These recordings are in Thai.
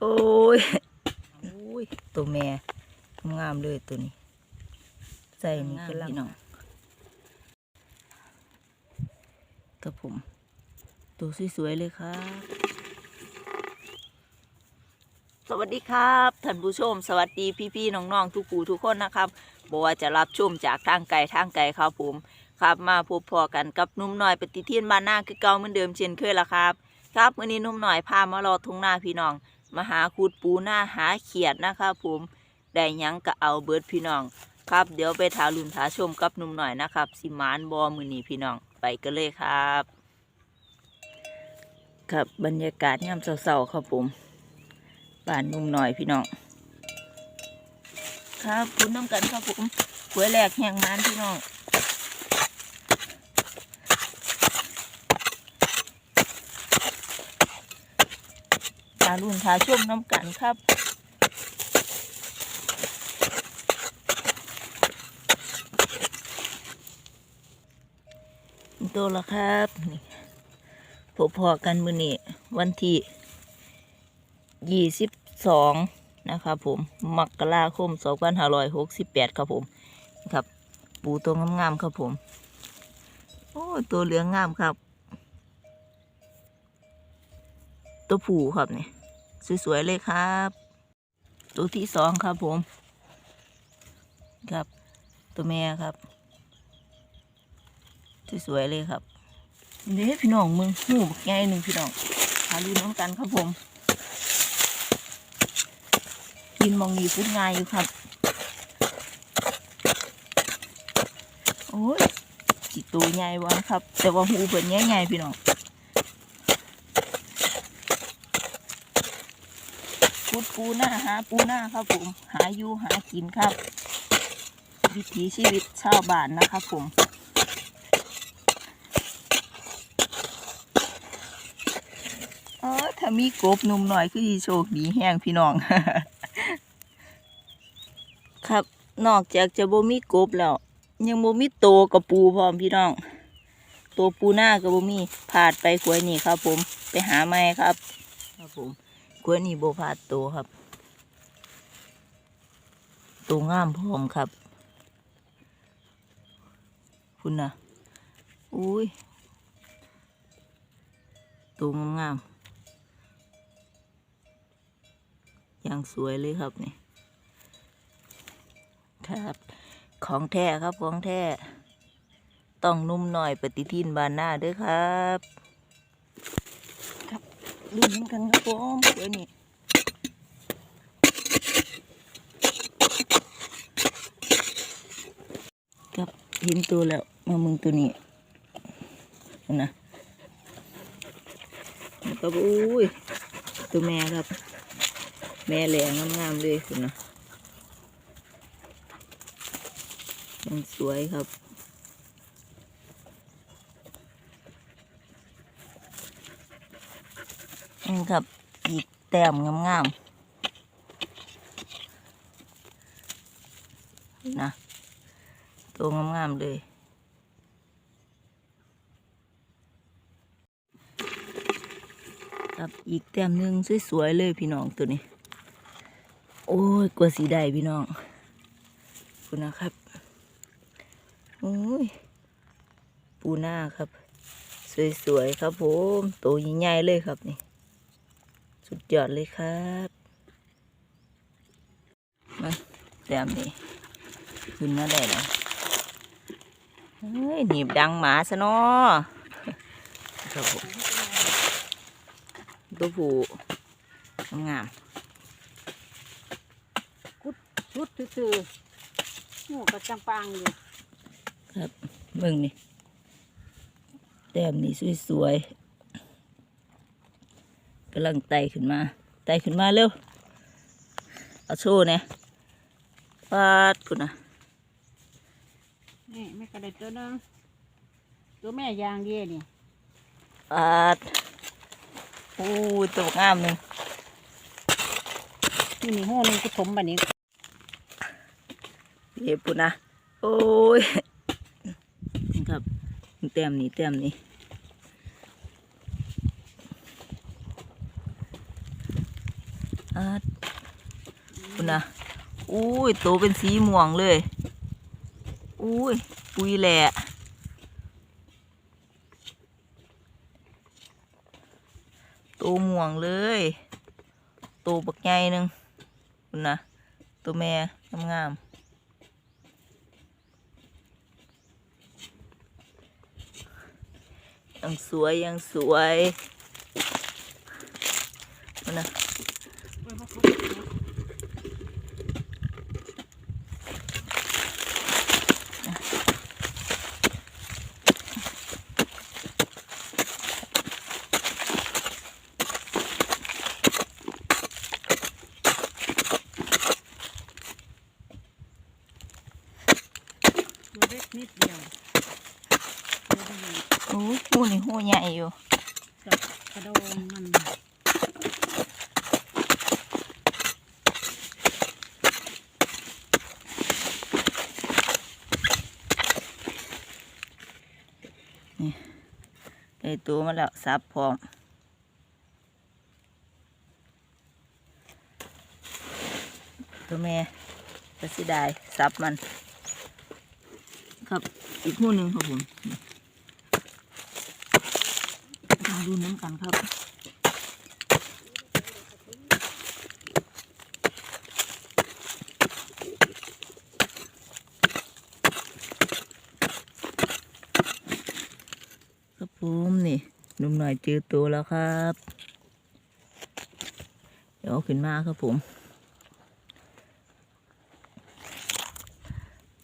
โอ้ยโอ้ยตัวแม่งามเลยตัวนี้ ใส่นี่ก็พี่น้องกับผม ตัวสวยๆเลยครับ สวัสดีครับท่านผู้ชม สวัสดีพี่ๆน้องๆทุกผู้ทุกคนนะครับบอกว่าจะรับชมจากทางไกลทางไกลครับผมครับมาพบพอกันกับหนุ่มหน่อยปฏิทินบ้านหน้าคือเก่าเหมือนเดิมเช่นเคยละครับ ครับวันนี้หนุ่มหน่อยพามารอทุ่งหน้าพี่น้อง มาหาคูดปูหน้าหาเขียดนะครับผมได้ยังก็เอาเบิร์ดพี่น้อง ครับเดี๋ยวไปถาลุนถาชมกับหนุ่มหน่อยนะครับสิมานบอมือนีพี่น้องไปกันเลยครับ ครับบรรยากาศยามเศร้าๆครับผมบ้านนุ่มหน่อยพี่น้อง ครับคุณน้ำกันครับผมหวยแหลกแห่งมานพี่น้องารุ่นทาช่วมน้ำกันครับตัวละครับนี่พบพอกันมือนี้วันที่ยี่สิบสองนะครับผมมกราคมสองพันห้าร้อยหกสิบแปดครับผมครับ ปูตัวงามๆครับผม โอ้ตัวเหลืองงามครับ ตัวผูครับเนี่ย สวยๆเลยครับ ตัวที่สองครับผม ครับ ตัวแม่ครับ สวยๆเลยครับเด้พี่น้องมึงหูบักใหญ่หนึ่งพี่น้องหาดูน้องกันครับผมกินมองนีพุดง่ายอยู่ครับ โอ้ยจิตัวใหญ่วะครับ แต่ว่าหูเป็นใหญ่ๆพี่น้องุดปูหน้าหาปูหน้าครับผม หาอยู่หากินครับ วิถีชีวิตชาวบ้านนะครับผมเออถ้ามีกบหนุ่มหน่อยคือสิโชคดีแห้งพี่น้อง ครับนอกจากจะบ่มีกบแล้ว ยังบ่มีโตกับปูพร้อมพี่น้องตัวปูหน้ากับบ่มีผาดไปขวยนี่ครับผมไปหาไม้ครับ ครับผม ล้วยนี่โบพาดโตครับ ตัวงามพร้อมครับคุณนะอุ้ยตัวงามอย่างสวยเลยครับนี่ครับ ของแท้ครับของแท้ต้องนุ่มหน่อยปฏิทินบานหน้าเด้วยครับ ลุ้นกันครับผมเดี๋ยวนี้ครับเห็นตัวแล้วมามึงตัวนี้นะแล้วอุ้ยตัวแม่ครับ แม่แหลงงามๆเลยคุณนะยังสวยครับ นี่ครับอีกแต้มงามๆนะตัวงามๆเลยครับอีกแต้มหนึ่งสวยๆเลยพี่น้องตัวนี้ โอ้ยกว่าสีได้พี่น้องขอบคุณนะครับโอ้ยปูหน้าครับ สวยๆครับผมตัวใหญ่ๆเลยครับนี่ สุดยอดเลยครับมาแต้มนี่ขึ้นมาได้แล้วเฮ้ยหนีบดังหมาซะเนาะครับผมตัวผู้งามชุดซื่อๆหมูกระจังปังอยู่ครับเบิ่งนี่แต้มนี่สวยๆกำลังไต่ขึ้นมา ไต่ขึ้นมาเร็ว เอาโชว์เนี่ยปาดคุณนะนี่ไม่กระเด็ดตัวนึงตัวแม่ยางเดียนี่ปาดโอ้ยตัวงามหนึ่งนี่มีหูหนึงกูถมบันนี้เย็บปุ่นนะ โอ้ยนี่ครับแต้มนี้แต้มนี้ อ่าคุณ นะอุ้ยโตเป็นสีม่วงเลยอุ้ยปุยแหละโตม่วงเลยโตบักใหญ่หนึ่งคุณนะตัวแม่งามๆยังสวยยังสวยคุณนะ นิดเดียวตัวใหญ่โอ้ยหูนี่หูใหญ่อยู่กับกระโดงมันได้ตัวมาแล้วซับพร้อมตัวแม่ก็สิได้ซับมันครับ อีกหูหนึ่งครับผมมาดูน้ำกันครับครับผมนี่หนุ่มหน่อยเจอตัวแล้วครับ เดี๋ยวขึ้นมาครับผม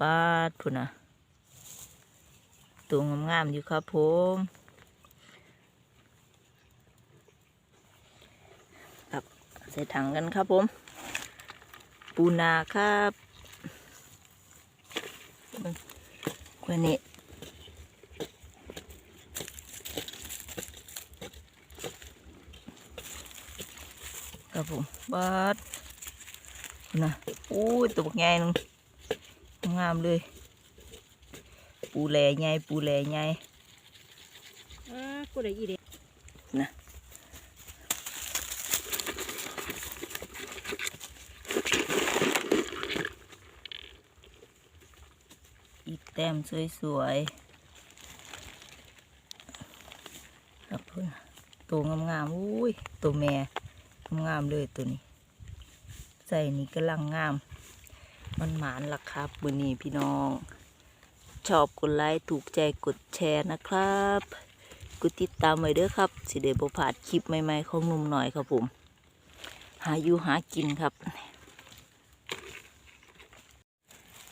ปาดพุ่นนะ ตัวงามๆอยู่ครับผมครับใส่ถังกันครับผม ปูนาครับกว่านี้ครับผมบาดนะอู้ยตัวใหญ่นึงงามเลย ปูแหล่ใหญ่ปูแหล่ใหญ่เออกูได้อีเด็กนะอีกแต้มสวยๆครับเพื่อนตัวงามๆอุ้ยตัวแม่งามๆเลยตัวนี้ ใส่นี่กำลังงาม มันหมานล่ะครับมือนี้พี่น้อง ชอบกดไลค์ถูกใจกดแชร์นะครับกดติดตามไว้เด้อครับ สิเดบพลาดคลิปใหม่ๆของหนุ่มหน่อยครับผม หาอยู่หากินครับ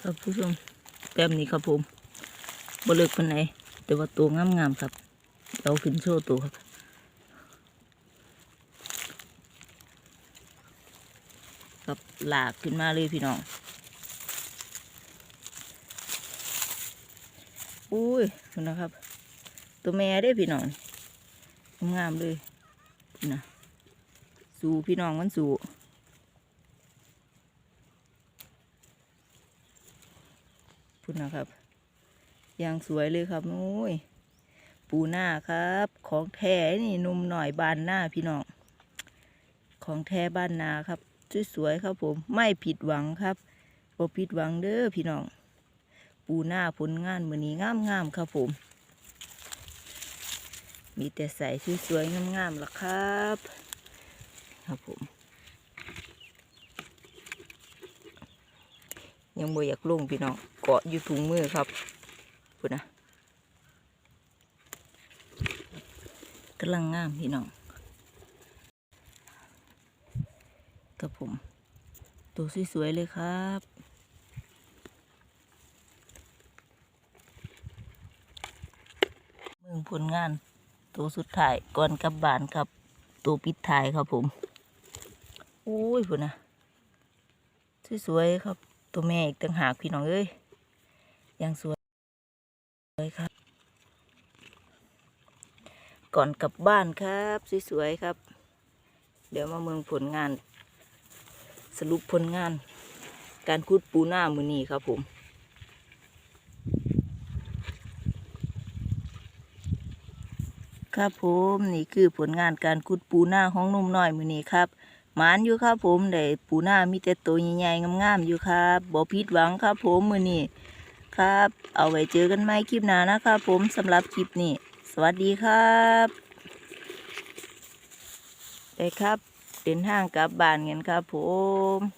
ครับผู้ชมแต้มนี้ครับผมบเลิกปานไหนแต่ว่าตัวงามๆครับเราขึ้นโชว์ตัวครับกับหลากขึ้นมาเลยพี่น้อง อุ้ยคุณนะครับ ตัวแม่ได้พี่น้องงามเลยนะสู่พี่น้องมันสู่พุ่นนะครับอย่างสวยเลยครับนุ้ยปูหน้าครับ ของแท้นี่หนุ่มหน่อยบานหน้าพี่น้องของแท้บ้านนาครับสวยๆครับผมไม่ผิดหวังครับบ่ผิดหวังเด้อพี่น้อง ปูหน้าผลงานมือนี้งามๆครับผม มีแต่ใส่สวยๆงามๆล่ะครับ ครับผม ยังบ่อยากลงพี่น้องเกาะอยู่ถุงมือครับพูดนะกำลังงามพี่น้องครับผม ตัวสวยๆเลยครับ เมือง ผลงาน ตัวสุดท้ายก่อนกลับบ้านครับ ตัวปิดท้ายครับผมโอ้ยพุ่นนะสวยๆครับ ตัวแม่อีกต่างหากพี่น้องเอ้ยยังสวยสวยครับ ก่อนกลับบ้านครับสวยๆครับ เดี๋ยวมาเมืองผลงาน สรุปผลงาน การคุดปูหน้ามือนี้ครับผม ครับผมนี่คือผลงานการขุดปูหน้าของหนุ่มน้อยมือนี้ครับหมานอยู่ครับผมได้ปูหน้ามีแต่ตัวใหญ่ๆงามๆอยู่ครับบ่ผิดหวังครับผมมือนี้ครับ เอาไว้เจอกันใหม่คลิปหน้านะครับผมสำหรับคลิปนี้ สวัสดีครับไปครับเดินทางกลับบ้านกันครับผม